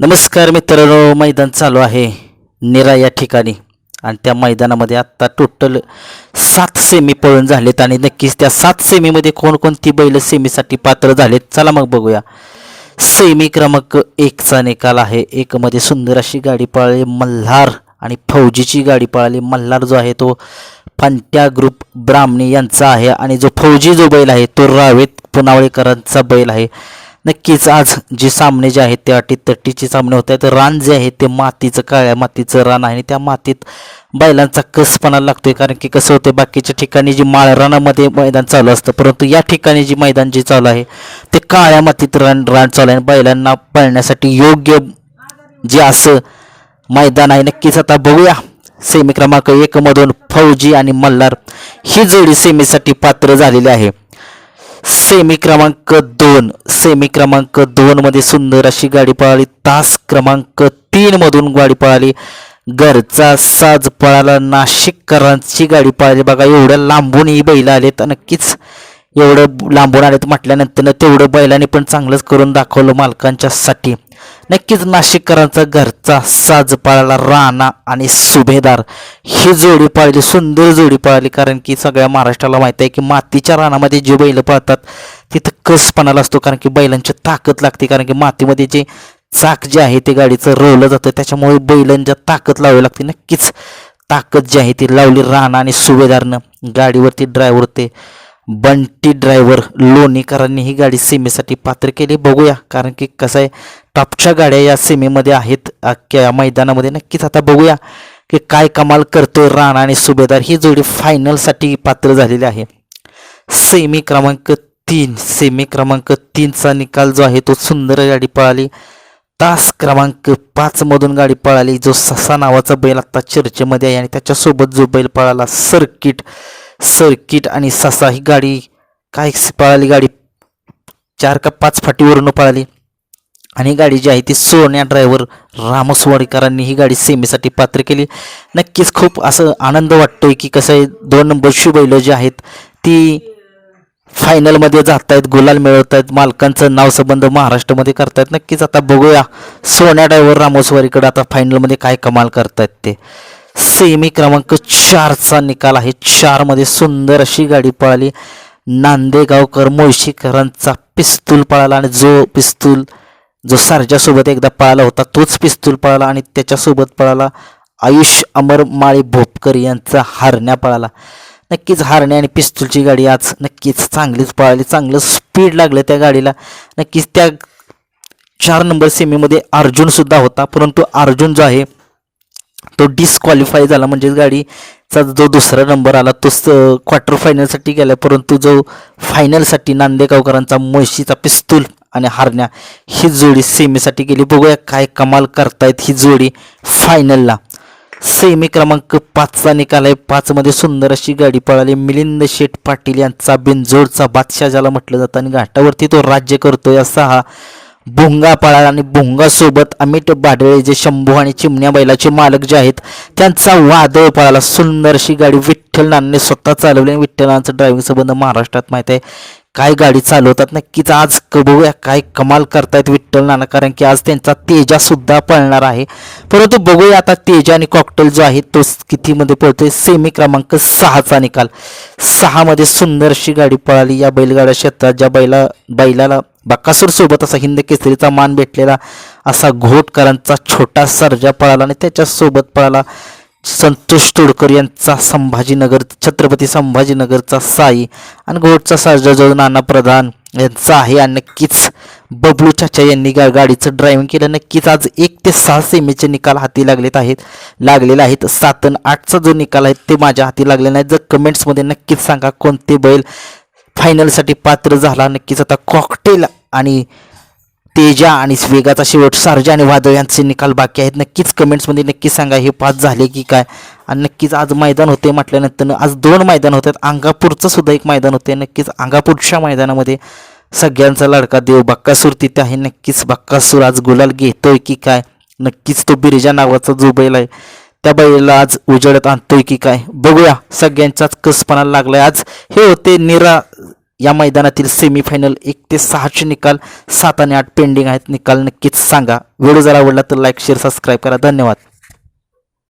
नमस्कार मित्रांनो मैदान चालू आहे. निरा या ठिकाणी. आणि त्या मैदानामध्ये आत्ता टोटल सात सेमी पळून झालेत आणि नक्कीच त्या सात सेमीमध्ये कोणकोणती बैल सेमीसाठी पात्र झालेत चला मग बघूया. सेमी क्रमांक एकचा निकाल आहे. एकमध्ये सुंदर अशी गाडी पळाली मल्हार आणि फौजीची गाडी पळाली. मल्हार जो आहे तो फंट्या ग्रुप ब्राह्मणी यांचा आहे. आणि जो फौजी जो बैल आहे तो रावेत पुनावळेकरांचा बैल आहे. नक्कीच आज जे सामने जे आहेत ते अटी तटीचे सामने होत आहेत. रान जे आहे ते मातीचं काळ्या मातीचं रान आहे त्या मातीत बैलांचा कसपणा लागतोय. कारण की कसं होतं बाकीच्या ठिकाणी जी माळरानामध्ये मैदान चालू असतं परंतु या ठिकाणी जी मैदान जे चालू आहे ते काळ्या मातीत रान रान चालू आहे आणि बैलांना पळण्यासाठी योग्य जे असं मैदान आहे नक्कीच आता बघूया. सेमी क्रमांक एकमधून फौजी आणि मल्हार ही जोडी सेमीसाठी पात्र झालेली आहे. सेमी क्रमांक दोन. सेमी क्रमांक दोनमध्ये सुंदर अशी गाडी पळाली. तास क्रमांक तीनमधून गाडी पळाली. घरचा साज पळाला. नाशिककरांची गाडी पळाली. बघा एवढ्या लांबून ही बैल आलेत. नक्कीच एवढं लांबून आलेत म्हटल्यानंतर तेवढं बैलाने पण चांगलंच करून दाखवलं मालकांच्यासाठी. नक्कीच नाशिककरांचा घरचा साज पळाला राणा आणि सुभेदार ही जोडी पाळली सुंदर जोडी पळाली. कारण की सगळ्या महाराष्ट्राला माहिती आहे की मातीच्या रानामध्ये जे बैल पाळतात तिथं कसपणाला असतो. कारण की बैलांची ताकद लागते. कारण की मातीमध्ये जे चाक जे आहे ते गाडीचं रोवलं जातं. त्याच्यामुळे बैलांच्या ताकद लावावी लागते. नक्कीच ताकद जी आहे ती लावली राणा आणि सुभेदारनं. गाडीवरती ड्रायव्हर ते बंटी ड्रायव्हर लोणीकरांनी ही गाडी सीमेसाठी पात्र केली. बघूया कारण की कसं आहे टॉपच्या गाड्या या सीमेमध्ये आहेत अख्ख्या मैदानामध्ये. नक्कीच आता बघूया की काय कमाल करतोय राणा आणि सुभेदार. ही जोडी फायनलसाठी पात्र झालेली आहे. सेमी क्रमांक तीन सेमी क्रमांक तीनचा निकाल जो आहे तो सुंदर गाडी पळाली. तास क्रमांक पाचमधून गाडी पळाली. जो ससा नावाचा बैल आत्ता चर्चेमध्ये आहे आणि त्याच्यासोबत जो बैल पळाला सर्किट सर्किट आणि ससा ही गाडी काय पळाली गाडी? चार का पाच फाटीवरून पळाली. आणि ही गाडी जी आहे ती सोन्या ड्रायव्हर रामसवाडीकरांनी ही गाडी सेमीसाठी पात्र केली. नक्कीच खूप असं आनंद वाटतोय की कसं आहे दोन नंबरची बैलं जी आहेत ती फायनलमध्ये जात आहेत गुलाल मिळवत आहेत मालकांचं नावसंबंध महाराष्ट्रामध्ये करतायत. नक्कीच आता बघूया सोन्या ड्रायव्हर रामोसवारीकडे आता फायनलमध्ये काय कमाल करतायत ते. सेमी क्रमांक चारचा निकाल आहे. चारमध्ये सुंदर अशी गाडी पळाली. नांदेगावकर मुळशीकरांचा पिस्तूल पळाला आणि जो पिस्तूल जो सारजासोबत एकदा पळाला होता तोच पिस्तूल पळाला आणि त्याच्यासोबत पळाला आयुष अमर माळी भोपकर यांचा हारण्या पळाला. नक्कीच हारणे आणि पिस्तूलची गाडी आज नक्कीच चांगलीच पळाली. चांगलं स्पीड लागलं त्या गाडीला. नक्कीच त्या चार नंबर सेमीमध्ये अर्जुनसुद्धा होता परंतु अर्जुन जो आहे तो डिस्क्वालिफाय झाला. म्हणजे गाडीचा जो दुसरा नंबर आला तो क्वार्टर फायनलसाठी गेला परंतु जो फायनलसाठी नांदेगावकरांचा म्हशीचा पिस्तूल आणि हारण्या ही जोडी सेमीसाठी गेली. बघूया काय कमाल करतायत ही जोडी फायनलला सेमी क्रमांक पाचचा निकाल आहे. पाचमध्ये सुंदर अशी गाडी पळाली. मिलिंद शेठ पाटील यांचा बिनजोडचा बादशाह ज्याला म्हटलं जातं आणि घाटावरती तो राज्य करतोय असा हा भुंगा पळाला आणि भुंगासोबत अमित बाडळे जे शंभू आणि चिमण्या बैलाचे मालक जे आहेत त्यांचा वादळ पळाला. सुंदरशी गाडी विठ्ठल स्वतः चालवली आणि विठ्ठलांचं ड्रायव्हिंग संबंध महाराष्ट्रात माहीत आहे. काय गाडी चालवतात नक्कीच आज क- बघूया काय कमाल करतायत विठ्ठल नाना कारण की आज त्यांचा तेजा सुद्धा पळणार आहे. परंतु बघूया आता तेजा आणि कॉकटेल जो आहे तो कितीमध्ये पळतोय? सेमी क्रमांक सहाचा निकाल. सहामध्ये सुंदरशी गाडी पळाली या बैलगाड्या क्षेत्रात ज्या बैला बैलाला बक्कासूर सोबत असा हिंद केसरीचा मान भेटलेला असा घोटकरांचा छोटा सर्जा पळाला आणि त्याच्यासोबत पळाला संतोष तोडकर यांचा संभाजीनगर छत्रपती संभाजीनगरचा साई आणि घोटचा साजराजवळ नाना प्रधान यांचा आहे. आणि नक्कीच बबलू चाचा यांनी गा गाडीचं ड्रायव्हिंग केलं. नक्कीच आज एक ते सहा सेमीचे निकाल हाती लागलेत आहेत लागलेले आहेत. सात आणि आठचा जो निकाल आहे ते माझ्या हाती लागले नाही. जर कमेंट्समध्ये नक्कीच सांगा कोणते बैल फायनलसाठी पात्र झाला. नक्कीच आता कॉकटेल आणि तेजा आणि स्वेगाचा शेवट सारजा आणि वादळ यांचे निकाल बाकी आहेत. नक्कीच कमेंट्समध्ये नक्की सांगा हे पाच झाले की काय? आणि नक्कीच आज मैदान होते म्हटल्यानंतर आज दोन मैदान होतात अंगापूरचं सुद्धा एक मैदान होते. नक्कीच अंगापूरच्या मैदानामध्ये सगळ्यांचा लडका देव बक्कासूर तिथे आहे. नक्कीच बक्कासूर आज गुलाल घेतोय की काय? नक्कीच तो बिरिजा नावाचा जो बैल आहे त्या बैलाला आज उजेडत आणतोय की काय? बघूया सगळ्यांचाच कसपणा लागलाय. आज हे होते निरा या मैदानातील सेमीफायनल एक ते सहाचे निकाल सात आणि आठ पेंडिंग आहेत. निकाल नक्कीच सांगा. व्हिडिओ जर आवडला तर लाईक शेअर सबस्क्राईब करा. धन्यवाद.